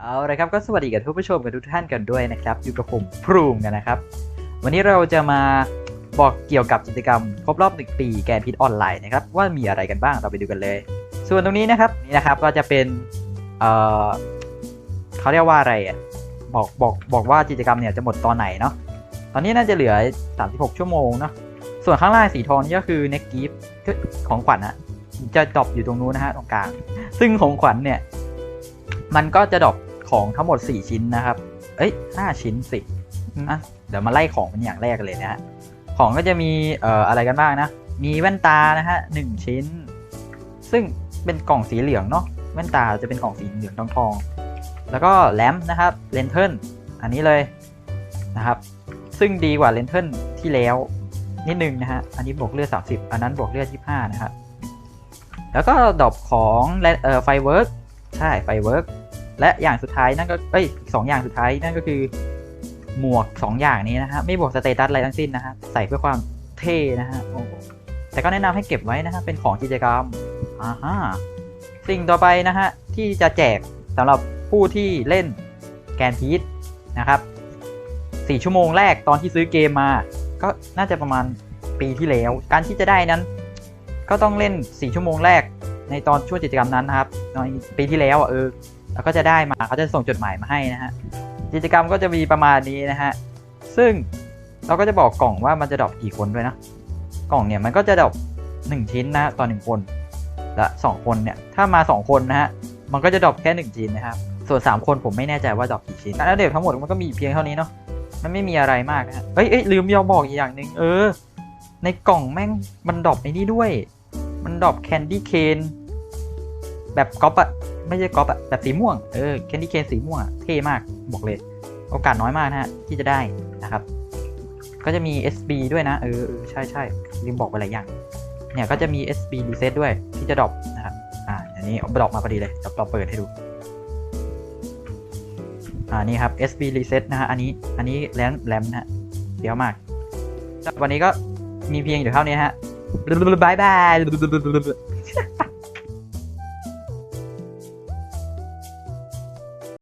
เอาละครับก็สวัสดีกับทุกผู้ชมกับทุกท่านกันด้วยนะครับอยู่กับผมพรูมกันนะครับ วันนี้เราจะมาบอกเกี่ยวกับกิจกรรมครบรอบหนึ่งปีแกนพิษออนไลน์นะครับว่ามีอะไรกันบ้างเราไปดูกันเลย ส่วนตรงนี้นะครับนี่นะครับก็จะเป็นเอ่อเขาเรียกว่าอะไรอะบอกบอกบอกว่ากิจกรรมเนี่ยจะหมดตอนไหนเนาะตอนนี้น่าจะเหลือ 36 ชั่วโมงเนาะส่วนข้างล่างสีทองนี่ก็คือ next gift ของขวัญอะจะดรอปอยู่ตรงนู้นนะฮะตรงกลางซึ่งของขวัญเนี่ย มันก็จะดรอปของทั้งหมด 4 ชิ้นนะครับ เอ้ย 5 ชิ้นสิอะเดี๋ยวมาไล่ของเป็นอย่างแรกกันเลยนะฮะ ของก็จะมีเอ่ออะไรกันบ้างนะ มีแว่นตานะฮะหนึ่งชิ้น ซึ่งเป็นกล่องสีเหลืองเนาะ แว่นตาจะเป็นกล่องสีเหลืองทองทองๆแล้วก็แลมป์นะครับ เลนเทิลอันนี้เลยนะครับ ซึ่งดีกว่าเลนเทิลที่แล้วนิดนึงนะฮะ อันนี้บวกเลือด 30 อันนั้นบวกเลือด 25 นะครับ แล้วก็ดรอปของเอ่อไฟเวิร์กใช่ไฟเวิร์ก และอย่างสุดท้ายนั่นก็เอ้ยสองอย่างสุดท้ายนั่นก็คือ หมวก 2 อย่างนี้นะฮะไม่บวกสเตตัสอะไรทั้งสิ้นนะฮะใส่เพื่อความเท่นะฮะโอ้แต่ก็แนะนำให้เก็บไว้นะฮะเป็นของกิจกรรมอ่าฮะสิ่งต่อไปนะฮะที่จะแจกสำหรับผู้ที่เล่นแกนพีทนะครับ4ชั่วโมงแรกตอนที่ซื้อเกมมา ก็น่าจะประมาณปีที่แล้ว การที่จะได้นั้น ก็ต้องเล่น 4 ชั่วโมงแรกในตอนช่วงกิจกรรมนั้นนะครับในปีที่แล้วอะเออ แล้วก็จะได้มาเขาจะส่งจดหมายมาให้นะฮะกิจกรรมก็จะมีประมาณนี้นะฮะซึ่งเราก็จะบอกกล่องว่ามันจะดรอปกี่คนด้วยนะกล่องเนี่ยมันก็จะดรอปหนึ่งชิ้นนะต่อหนึ่งคนและสองคนเนี่ยถ้ามาสองคนนะฮะมันก็จะดรอปแค่หนึ่งชิ้นนะครับส่วนสามคนผมไม่แน่ใจว่าดรอปกี่ชิ้นแล้วเดี๋ยวทั้งหมดมันก็มีเพียงเท่านี้เนาะมันไม่มีอะไรมากนะฮะเอ้ยเอ้ยลืมยอมบอกอีกอย่างหนึ่งเออ ในกล่องแม่งมันดรอปไอ้นี่ด้วย มันดรอปแคนดี้เคนแบบก๊อปอะ ไม่ใช่ก๊อปอะแบบสีม่วง เออแคนดี้เคนสีม่วงเท่มาก บอกเลย โอกาสน้อยมากนะฮะ ที่จะได้นะครับ ก็จะมี SB ด้วยนะ เออใช่ใช่ลืมบอกไปหลายอย่าง เนี่ยก็จะมี SB reset ด้วยที่จะดรอปนะครับ อ่า อันนี้ดรอปมาพอดีเลยเดี๋ยวเราเปิดให้ดู อ่า นี่ครับ SB reset นะฮะ อันนี้ อันนี้แรมแรมนะฮะเดี๋ยวมาก วันนี้ก็มีเพียงอยู่เท่านี้ฮะบายบาย